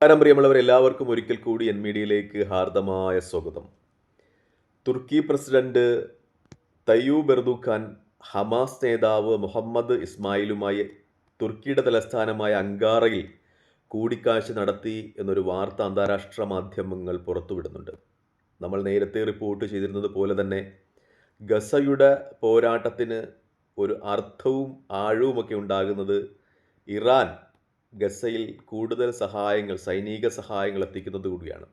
നമസ്കാരം പ്രിയമുള്ളവർ എല്ലാവർക്കും ഒരിക്കൽ കൂടി എൻ മീഡിയയിലേക്ക് ഹാർദമായ സ്വാഗതം. തുർക്കി പ്രസിഡന്റ് തയ്യൂബ് എർദുഖാൻ ഹമാസ് നേതാവ് മുഹമ്മദ് ഇസ്മായിലുമായി തുർക്കിയുടെ തലസ്ഥാനമായ അങ്കാറയിൽ കൂടിക്കാഴ്ച നടത്തി എന്നൊരു വാർത്ത അന്താരാഷ്ട്ര മാധ്യമങ്ങൾ പുറത്തുവിടുന്നുണ്ട്. നമ്മൾ നേരത്തെ റിപ്പോർട്ട് ചെയ്തിരുന്നത് പോലെ തന്നെ ഗസയുടെ പോരാട്ടത്തിന് ഒരു അർത്ഥവും ആഴവുമൊക്കെ ഉണ്ടാകുന്നത് ഇറാൻ ഗസയിൽ കൂടുതൽ സഹായങ്ങൾ സൈനിക സഹായങ്ങൾ എത്തിക്കുന്നത് കൂടിയാണ്.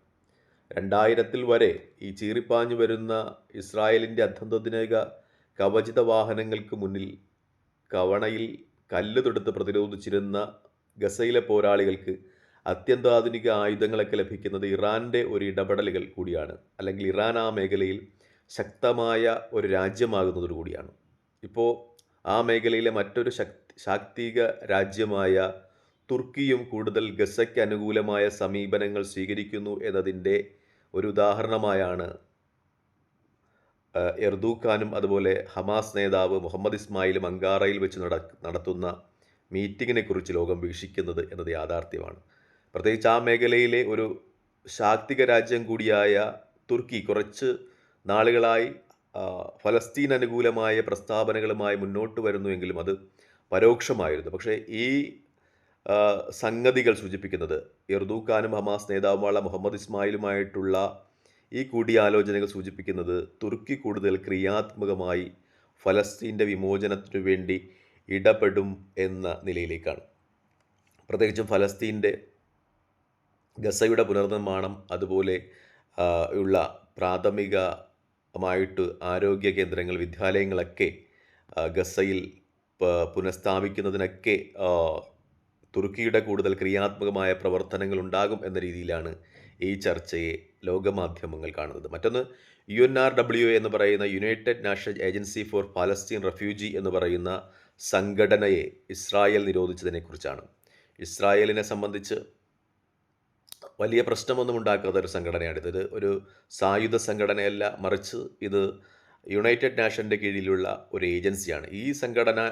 രണ്ടായിരത്തിൽ വരെ ഈ ചീറിപ്പാഞ്ഞു വരുന്ന ഇസ്രായേലിന്റെ അധന്തതിനക കവചിത വാഹനങ്ങൾക്ക് മുന്നിൽ കവണയിൽ കല്ല് തൊടുത്ത് പ്രതിരോധിച്ചിരുന്ന ഗസയിലെ പോരാളികൾക്ക് അത്യന്താധുനിക ആയുധങ്ങളൊക്കെ ലഭിക്കുന്നത് ഇറാന്റെ ഒരു ഇടപെടലുകൾ കൂടിയാണ്. അല്ലെങ്കിൽ ഇറാൻ ആ മേഖലയിൽ ശക്തമായ ഒരു രാജ്യമാകുന്നതോടുകൂടിയാണ് ഇപ്പോൾ ആ മേഖലയിലെ മറ്റൊരു ശക്തി ശാക്തിക രാജ്യമായ തുർക്കിയും കൂടുതൽ ഗസയ്ക്ക് അനുകൂലമായ സമീപനങ്ങൾ സ്വീകരിക്കുന്നു എന്നതിന്റെ ഒരു ഉദാഹരണമായാണ് എർദൂഖാനും അതുപോലെ ഹമാസ് നേതാവ് മുഹമ്മദ് ഇസ്മായിലും അങ്കാറയിൽ വെച്ച് നട നടത്തുന്ന മീറ്റിങ്ങിനെ കുറിച്ച് ലോകം വീക്ഷിക്കുന്നത് എന്നത് യാഥാർത്ഥ്യമാണ്. പ്രത്യേകിച്ച് ആ മേഖലയിലെ ഒരു ശാക്തിക രാജ്യം കൂടിയായ തുർക്കി കുറച്ച് നാളുകളായി ഫലസ്തീൻ അനുകൂലമായ പ്രസ്താവനകളുമായി മുന്നോട്ട് വരുന്നുവെങ്കിലും അത് പരോക്ഷമായിരുന്നു. പക്ഷേ ഈ സംഗതികൾ സൂചിപ്പിക്കുന്നത്. ഇർദൂഖാനും ഹമാസ് നേതാവുമായ മുഹമ്മദ് ഇസ്മായിലുമായിട്ടുള്ള ഈ കൂടിയാലോചനകൾ സൂചിപ്പിക്കുന്നത് തുർക്കി കൂടുതൽ ക്രിയാത്മകമായി ഫലസ്തീന്റെ വിമോചനത്തിനു വേണ്ടി ഇടപെടും എന്ന നിലയിലേക്കാണ്. പ്രത്യേകിച്ചും ഫലസ്തീന്റെ ഗസയുടെ പുനർനിർമ്മാണം അതുപോലെ ഉള്ള പ്രാഥമികമായിട്ട് ആരോഗ്യ കേന്ദ്രങ്ങൾ വിദ്യാലയങ്ങളൊക്കെ ഗസയിൽ പുനഃസ്ഥാപിക്കുന്നതിനൊക്കെ തുർക്കിയുടെ കൂടുതൽ ക്രിയാത്മകമായ പ്രവർത്തനങ്ങൾ ഉണ്ടാകും എന്ന രീതിയിലാണ് ഈ ചർച്ചയെ ലോകമാധ്യമങ്ങൾ കാണുന്നത്. മറ്റൊന്ന് യു എൻ ആർ ഡബ്ല്യു എന്ന് പറയുന്ന United National Agency for Palestine refugee എന്ന് പറയുന്ന സംഘടനയെ ഇസ്രായേൽ നിരോധിച്ചതിനെക്കുറിച്ചാണ്. ഇസ്രായേലിനെ സംബന്ധിച്ച് വലിയ പ്രശ്നമൊന്നും ഉണ്ടാക്കാത്ത ഒരു സംഘടനയാണ് ഇത്. ഒരു സായുധ സംഘടനയല്ല മറിച്ച് ഇത് യുണൈറ്റഡ് നാഷന്റെ കീഴിലുള്ള ഒരു ഏജൻസിയാണ്. ഈ സംഘടന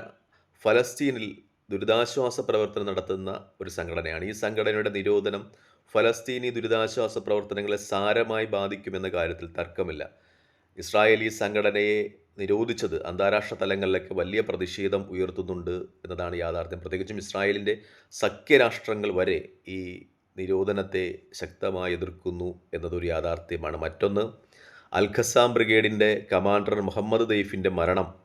ഫലസ്തീനിൽ ദുരിതാശ്വാസ പ്രവർത്തനം നടത്തുന്ന ഒരു സംഘടനയാണ്. ഈ സംഘടനയുടെ നിരോധനം ഫലസ്തീനി ദുരിതാശ്വാസ പ്രവർത്തനങ്ങളെ സാരമായി ബാധിക്കുമെന്ന കാര്യത്തിൽ തർക്കമില്ല. ഇസ്രായേൽ ഈ സംഘടനയെ നിരോധിച്ചത് അന്താരാഷ്ട്ര തലങ്ങളിലൊക്കെ വലിയ പ്രതിഷേധം ഉയർത്തുന്നുണ്ട് എന്നതാണ് യാഥാർത്ഥ്യം. പ്രത്യേകിച്ചും ഇസ്രായേലിന്റെ സഖ്യരാഷ്ട്രങ്ങൾ വരെ ഈ നിരോധനത്തെ ശക്തമായി എതിർക്കുന്നു എന്നതൊരു യാഥാർത്ഥ്യമാണ്. മറ്റൊന്ന് അൽഖസാം ബ്രിഗേഡിന്റെ കമാൻഡർ മുഹമ്മദ് ദെയ്ഫിന്റെ മരണം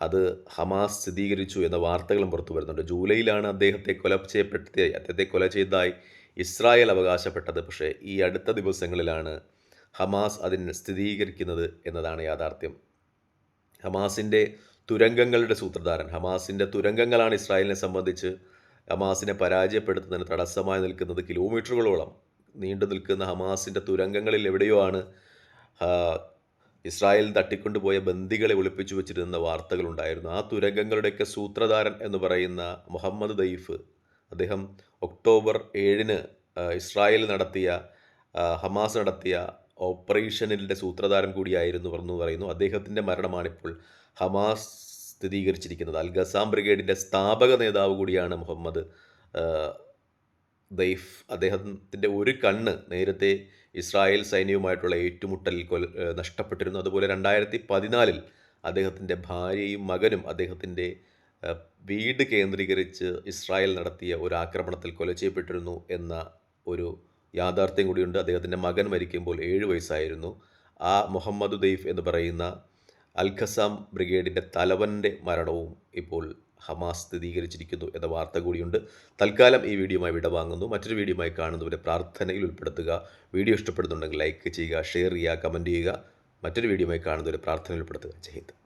അത് ഹമാസ് സ്ഥിരീകരിച്ചു എന്ന വാർത്തകളും പുറത്തു വരുന്നുണ്ട്. ജൂലൈയിലാണ് അദ്ദേഹത്തെ കൊല ചെയ്യപ്പെടുത്തിയ അദ്ദേഹത്തെ കൊല ചെയ്തതായി ഇസ്രായേൽ അവകാശപ്പെട്ടത്. പക്ഷേ ഈ അടുത്ത ദിവസങ്ങളിലാണ് ഹമാസ് അതിന് സ്ഥിരീകരിക്കുന്നത് എന്നതാണ് യാഥാർത്ഥ്യം. ഹമാസിന്റെ തുരങ്കങ്ങളുടെ സൂത്രധാരൻ ഹമാസിന്റെ തുരങ്കങ്ങളാണ് ഇസ്രായേലിനെ സംബന്ധിച്ച് ഹമാസിനെ പരാജയപ്പെടുത്തുന്നതിന് തടസ്സമായി നിൽക്കുന്നത് കിലോമീറ്ററുകളോളം നീണ്ടു നിൽക്കുന്ന ഹമാസിന്റെ തുരങ്കങ്ങളിൽ എവിടെയോ ആണ് ഇസ്രായേൽ തട്ടിക്കൊണ്ടുപോയ ബന്ദികളെ ഒളിപ്പിച്ചു വെച്ചിരുന്ന വാർത്തകളുണ്ടായിരുന്നു. ആ തുരങ്കങ്ങളുടെയൊക്കെ സൂത്രധാരൻ എന്ന് പറയുന്ന മുഹമ്മദ് ദൈഫ് അദ്ദേഹം ഒക്ടോബർ ഏഴിന് ഇസ്രായേൽ നടത്തിയ ഹമാസ് നടത്തിയ ഓപ്പറേഷനിലെ സൂത്രധാരൻ കൂടിയായിരുന്നു പറഞ്ഞു പറയുന്നു. അദ്ദേഹത്തിന്റെ മരണമാണിപ്പോൾ ഹമാസ് സ്ഥിരീകരിച്ചിരിക്കുന്നത്. അൽ ഗസാം ബ്രിഗേഡിന്റെ സ്ഥാപക നേതാവ് കൂടിയാണ് മുഹമ്മദ് ദൈഫ് അദ്ദേഹത്തിന്റെ ഒരു കണ്ണ് നേരത്തെ ഇസ്രായേൽ സൈന്യവുമായിട്ടുള്ള ഏറ്റുമുട്ടലിൽ കൊല നഷ്ടപ്പെട്ടിരുന്നു. അതുപോലെ രണ്ടായിരത്തി പതിനാലിൽ അദ്ദേഹത്തിന്റെ ഭാര്യയും മകനും അദ്ദേഹത്തിന്റെ വീട് കേന്ദ്രീകരിച്ച് ഇസ്രായേൽ നടത്തിയ ഒരു ആക്രമണത്തിൽ കൊല ചെയ്യപ്പെട്ടിരുന്നു എന്ന ഒരു യാഥാർത്ഥ്യം കൂടിയുണ്ട്. അദ്ദേഹത്തിന്റെ മകൻ മരിക്കുമ്പോൾ ഏഴ് വയസ്സായിരുന്നു. ആ മുഹമ്മദ് ദൈഫ് എന്ന് പറയുന്ന അൽഖസാം ബ്രിഗേഡിന്റെ തലവന്റെ മരണവും ഇപ്പോൾ ഹമാസ് സ്ഥിരീകരിച്ചിരിക്കുന്നു എന്ന വാർത്ത കൂടിയുണ്ട്. തൽക്കാലം ഈ വീഡിയോയുമായി വിടവാങ്ങുന്നു മറ്റൊരു വീഡിയോയുമായി കാണുന്നവരെ പ്രാർത്ഥനയിൽ ഉൾപ്പെടുത്തുക. വീഡിയോ ഇഷ്ടപ്പെടുന്നുണ്ടെങ്കിൽ ലൈക്ക് ചെയ്യുക ഷെയർ ചെയ്യുക കമന്റ് ചെയ്യുക. മറ്റൊരു വീഡിയോയുമായി കാണുന്നവരെ പ്രാർത്ഥനയിൽ ഉൾപ്പെടുത്തുക. ജയ്ഹിന്ദ്